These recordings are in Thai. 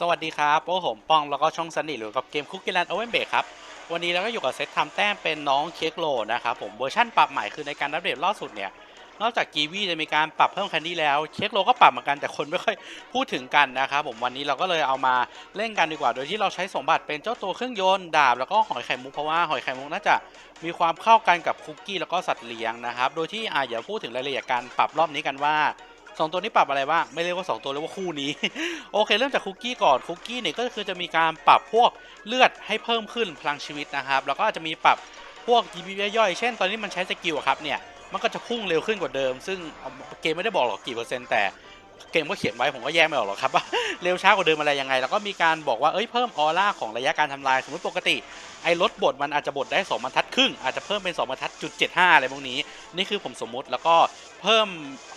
สวัสดีครับพวกผมป้องแล้วก็ช่องซันนี่หรือกับเกมคุกกี้แลนด์โอเวนเบครับ วันนี้เราก็อยู่กับเซตทำแต้มเป็นน้องเค้กโลนะครับผมเวอร์ชั่นปรับใหม่คือในการอัปเดตล่าสุดเนี่ย นอกจากกีวีจะมีการปรับเพิ่มแคนดี้แล้ว เค้กโลก็ปรับเหมือนกันแต่คนไม่ค่อยพูดถึงกันนะครับผมวันนี้เราก็เลยเอามาเล่นกันดีกว่า โดยที่เราใช้สมบัติเป็นเจ้าตัวเครื่องยนต์ดาบแล้วก็หอยไข่มุกเพราะว่าหอยไข่มุกน่าจะมีความเข้ากันกับคุกกี้แล้วก็สัตว์เลี้ยงนะครับ โดยที่อ่าอย่าพูดถึงรายละเอียดการปรับรอบนี้กันว่า สองตัวนี้ปรับอะไรบ้างไม่เรียกว่าสองตัวเรียกว่าคู่นี้ โอเค เริ่มจากคุกกี้ก่อนคุกกี้เนี่ยก็คือจะมีการปรับพวกเลือดให้เพิ่มขึ้นพลังชีวิตนะครับ แล้วก็อาจจะมีปรับพวกยีบีย่อยๆเช่น ตอนนี้มันใช้สกิลอะครับเนี่ยมันก็จะพุ่งเร็วขึ้นกว่าเดิม ซึ่งเกมไม่ได้บอกหรอกกี่เปอร์เซ็นต์แต่เกมก็เขียนไว้ผมก็แยกไม่ออกหรอกครับว่าเร็วช้ากว่าเดิมอะไรยังไง แล้วก็มีการบอกว่าเอ้ยเพิ่มออร่าของระยะการทำลายสมมติปกติ ไอ้รถบดมันอาจจะบดได้2บรรทัดครึ่งอาจจะเพิ่มเป็น2บรรทัดจุด75อะไรพวกนี้ นี่คือผมสมมุติแล้วก็เพิ่ม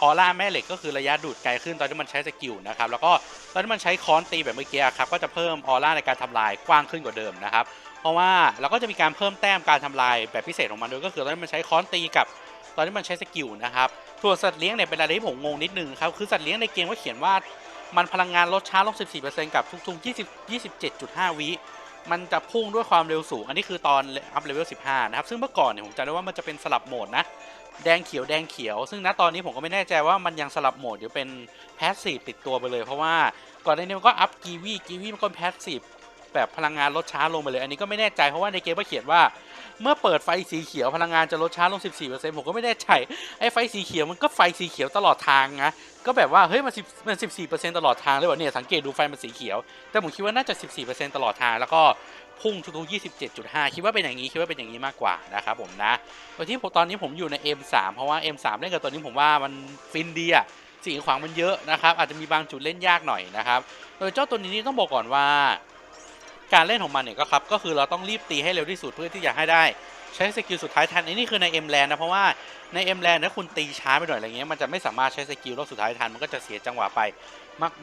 ออร่าแม่เหล็กก็คือระยะดูดไกลขึ้นตอนที่มันใช้สกิลนะครับแล้วก็ตอนที่มันใช้ค้อนตีแบบเมื่อกี้ครับก็จะเพิ่มออร่าในการทำลายกว้างขึ้นกว่าเดิมนะครับเพราะว่าเราก็จะมีการเพิ่มแต้มการทำลายแบบพิเศษของมันด้วยก็คือตอนที่มันใช้ค้อนตีกับตอนที่มันใช้สกิลนะครับส่วนสัตว์เลี้ยงเนี่ยเป็นอะไรที่ผมงงนิดนึงครับคือสัตว์เลี้ยงในเกมก็เขียนว่ามันพลังงานลดช้าลง 14%กับทุกๆ20 27.5 วิ มันจะพุ่งด้วยความเร็วสูง อันนี้คือตอนอัพเลเวล 15 นะครับ ซึ่งเมื่อก่อนเนี่ยผมจำได้ว่ามันจะเป็นสลับโหมดนะ แดงเขียวแดงเขียว ซึ่งณตอนนี้ผมก็ไม่แน่ใจว่ามันยังสลับโหมดหรือเป็นแพสซีฟติดตัวไปเลย เพราะว่าก่อนหน้านี้มันก็อัพกีวีกีวีมันก็แพสซีฟแบบพลังงานลดช้าลงไปเลย อันนี้ก็ไม่แน่ใจเพราะว่าในเกมก็เขียนว่า เมื่อเปิดไฟสีเขียวพลังงานจะลดช้าลง 14%ผมก็ไม่แน่ใจไอ้ไฟสีเขียวมันก็ไฟสีเขียวตลอดทางนะก็แบบว่าเฮ้ยมัน10มัน14%ตลอดทางเลยวะเนี่ยสังเกตดูไฟมันสีเขียว แต่ผมคิดว่าน่าจะ 14%ตลอดทางแล้วก็พุ่งทุกๆ27.5 คิดว่าเป็นอย่างนี้คิดว่าเป็นอย่างนี้มากกว่านะครับผมนะโดยที่ผมตอนนี้ผมอยู่ใน M3 เพราะว่า M3 เล่นกับตัวนี้ผมว่ามันฟินดีอะสิ่งขวางมันเยอะนะครับอาจจะมีบางจุดเล่นยากหน่อยนะครับโดยเจ้าตัวนี้ต้องบอกก่อนว่า การเล่นของมันเนี่ยก็ครับก็คือเราต้องรีบตีให้เร็วที่สุดเพื่อที่จะให้ได้ ใช้สกิลสุดท้ายทันอันนี้คือใน M Land นนะเพราะว่าใน M Land ถ้าคุณตีช้าไปหน่อยอะไรเงี้ยมันจะไม่สามารถใช้สกิลรอบสุดท้ายทันมันก็จะเสียจังหวะไป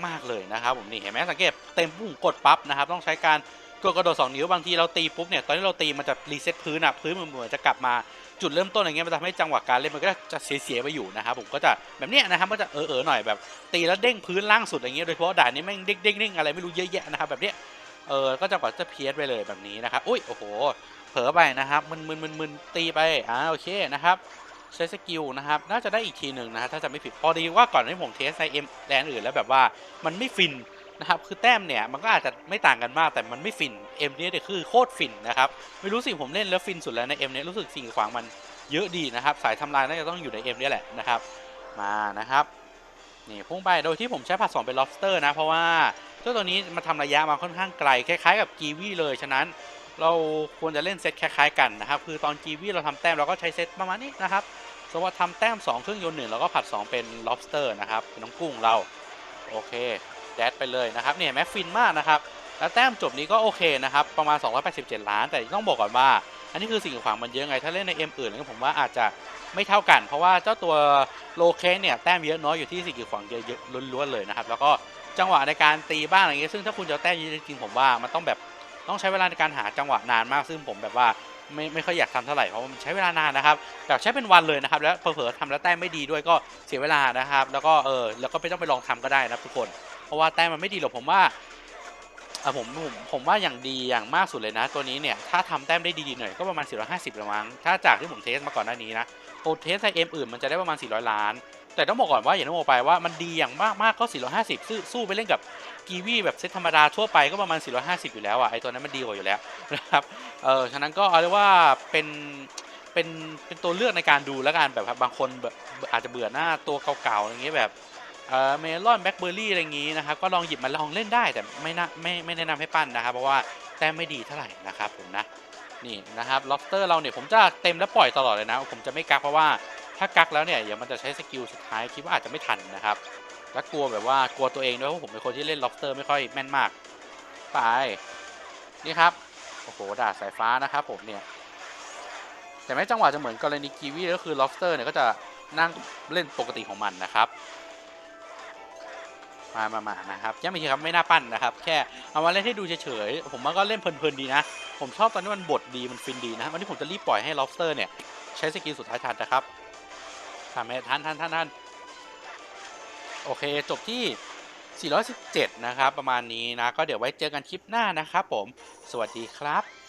มาก ๆเลยนะครับผมนี่เห็นไหมสังเกตเต็มปุ่มกดปั๊บนะครับต้องใช้การกดกระโดด2นิ้วบางทีเราตีปุ๊บเนี่ยตอนที่เราตีมันจะรีเซ็ตพื้นอะพื้นมันเหมือนจะกลับมาจุดเริ่มต้นอย่างเงี้ยมันจะทำให้จังหวะการเล่นมันก็จะเสียๆไปอยู่นะครับผมก็จะแบบเนี้ยนะครับก็จะเออๆหน่อยแบบตีแล้วเด้งพื้นล่างสุดอย่างเงี้ยโดยเฉพาะด่านนี้แม่งเด้งเด้งเด้งอะไรไม่รู้เยอะแยะนะครับแบบเนี้ย เออก็จะกว่าจะเพี้ยนไปเลยแบบนี้นะครับอุ้ยโอ้โหเผลอไปนะครับมึนมึนมึนมึนตีไปอ่าโอเคนะครับใช้สกิลนะครับน่าจะได้อีกทีหนึ่งนะครับถ้าจะไม่ผิดพอดีว่าก่อนที่ผมเทสในเอ็มแดนอื่นแล้วแบบว่ามันไม่ฟินนะครับคือแต้มเนี่ยมันก็อาจจะไม่ต่างกันมากแต่มันไม่ฟินเอ็มเนี่ยคือโคตรฟินนะครับไม่รู้สิผมเล่นแล้วฟินสุดแล้วในเอ็มเนี่ยรู้สึกสิ่งขวางมันเยอะดีนะครับสายทำลายน่าจะต้องอยู่ในเอ็มเนี่ยแหละนะครับมานะครับนี่พุ่งไปโดยที่ผมใช้ผัดสองเป็น lobster นะเพราะว่า เจ้าตัวนี้มาทำระยะมาค่อนข้างไกลคล้ายๆกับกีวีเลยฉะนั้นเราควรจะเล่นเซตคล้ายๆกันนะครับ คือตอนกีวีเราทำแต้มเราก็ใช้เซตประมาณนี้นะครับสมมติว่าทำแต้ม 2 เครื่องยนต์หนึ่งเราก็ผัด 2 เป็น lobster นะครับเป็นน้องกุ้งเรา โอเคแดดไปเลยนะครับเนี่ยแม็กฟินมากนะครับ แล้วแต้มจบนี้ก็โอเคนะครับ ประมาณ 287 ล้าน แต่ต้องบอกก่อนว่า อันนี้คือสิ่งขวางมันเยอะไง ถ้าเล่นในเอ็มอื่นผมว่าอาจจะไม่เท่ากัน เพราะว่าเจ้าตัวโลเคสเนี่ยแต้มเยอะน้อยอยู่ที่สิ่งขวางเยอะๆล้วนๆเลยนะครับแล้วก็ จังหวะในการตีบ้างอะไรเงี้ยซึ่งถ้าคุณจะแต้มจริงๆผมว่ามันต้องแบบต้องใช้เวลาในการหาจังหวะนานมากซึ่งผมแบบว่าไม่ไม่ค่อยอยากทำเท่าไหร่เพราะมันใช้เวลานานนะครับแบบใช้เป็นวันเลยนะครับ แล้วเผลอๆทำแล้วแต้มไม่ดีด้วยก็เสียเวลานะครับ แล้วก็เออแล้วก็ไม่ต้องไปลองทำก็ได้นะทุกคน เพราะว่าแต้มมันไม่ดีหรอกผมว่าอะผมผมผมว่าอย่างดีอย่างมากสุดเลยนะ ตัวนี้เนี่ยถ้าทำแต้มได้ดีๆหน่อยก็ประมาณ450ละมั้งถ้าจากที่ผมเทสมาก่อนหน้านี้นะโอเทสไซเอ็มอื่นมันจะได้ประมาณ 400 ล้าน แต่ต้องบอกก่อนว่าอย่างที่บอกไปว่ามันดีอย่างมากมากก็450สู้สู้ไปเล่นกับกีวีแบบเซตธรรมดาทั่วไปก็ประมาณ 450 อยู่แล้วอะไอตัวนั้นมันดีกว่าอยู่แล้วนะครับเออฉะนั้นก็เอาเรียกว่าเป็นเป็นเป็นตัวเลือกในการดูแล้วกันแบบบางคนแบบอาจจะเบื่อหน้าตัวเก่าๆอย่างเงี้ยแบบเออเมลอนแบล็คเบอร์รี่อะไรอย่างงี้นะครับก็ลองหยิบมาลองเล่นได้แต่ไม่น่าไม่ไม่แนะนำให้ปั้นนะครับ เพราะว่าแต้มไม่ดีเท่าไหร่นะครับผมนะนี่นะครับล็อบสเตอร์เราเนี่ยผมจะเต็มแล้วปล่อยตลอดเลยนะ ผมจะไม่กักเพราะว่า ถ้ากักแล้วเนี่ยเดี๋ยวมันจะใช้สกิลสุดท้ายคิดว่าอาจจะไม่ทันนะครับ และกลัวแบบว่ากลัวตัวเองด้วยเพราะผมเป็นคนที่เล่น lobster ไม่ค่อยแม่นมากไปนี่ครับโอ้โหดาบสายฟ้านะครับผมเนี่ยแต่แม้จังหวะจะเหมือนกรณีกีวีก็คือ lobster เนี่ยก็จะนั่งเล่นปกติของมันนะครับมามามานะครับย้ำอีกทีครับไม่น่าปั้นนะครับ แค่เอามาเล่นให้ดูเฉยๆ ผมว่าก็เล่นเพลินๆดีนะ ผมชอบตอนนี้มันบทดีมันฟินดีนะ วันนี้ผมจะรีบปล่อยให้ lobster เนี่ย ใช้สกิลสุดท้ายทันนะครับ ทำให้ทันทันทันทันโอเค จบที่ 417 นะครับ ประมาณนี้นะ ก็เดี๋ยวไว้เจอกันคลิปหน้านะครับผม สวัสดีครับ